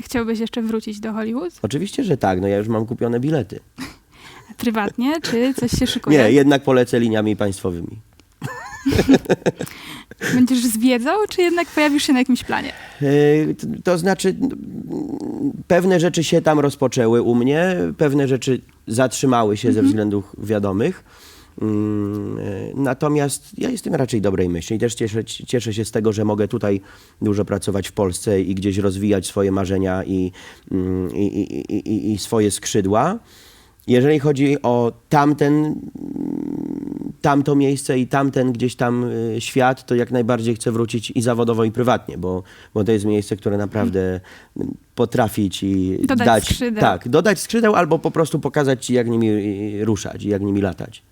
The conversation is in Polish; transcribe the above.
Chciałbyś jeszcze wrócić do Hollywood? Oczywiście, że tak, no ja już mam kupione bilety. Prywatnie, czy coś się szykuje? Nie, jednak polecę liniami państwowymi. Będziesz zwiedzał, czy jednak pojawisz się na jakimś planie? Yy, To, znaczy, pewne rzeczy się tam rozpoczęły u mnie, pewne rzeczy zatrzymały się ze względów wiadomych. Mm, yy, Natomiast ja jestem raczej dobrej myśli i też cieszę, cieszę się z tego, że mogę tutaj dużo pracować w Polsce i gdzieś rozwijać swoje marzenia i, mm, i, i, i, swoje skrzydła. Jeżeli chodzi o tamten, tamto miejsce i tamten gdzieś tam y, świat, to jak najbardziej chcę wrócić i zawodowo, i prywatnie, bo, bo to jest miejsce, które naprawdę potrafi ci Dodać dać. skrzydeł. Tak, dodać skrzydeł albo po prostu pokazać ci, jak nimi y, ruszać i jak nimi latać.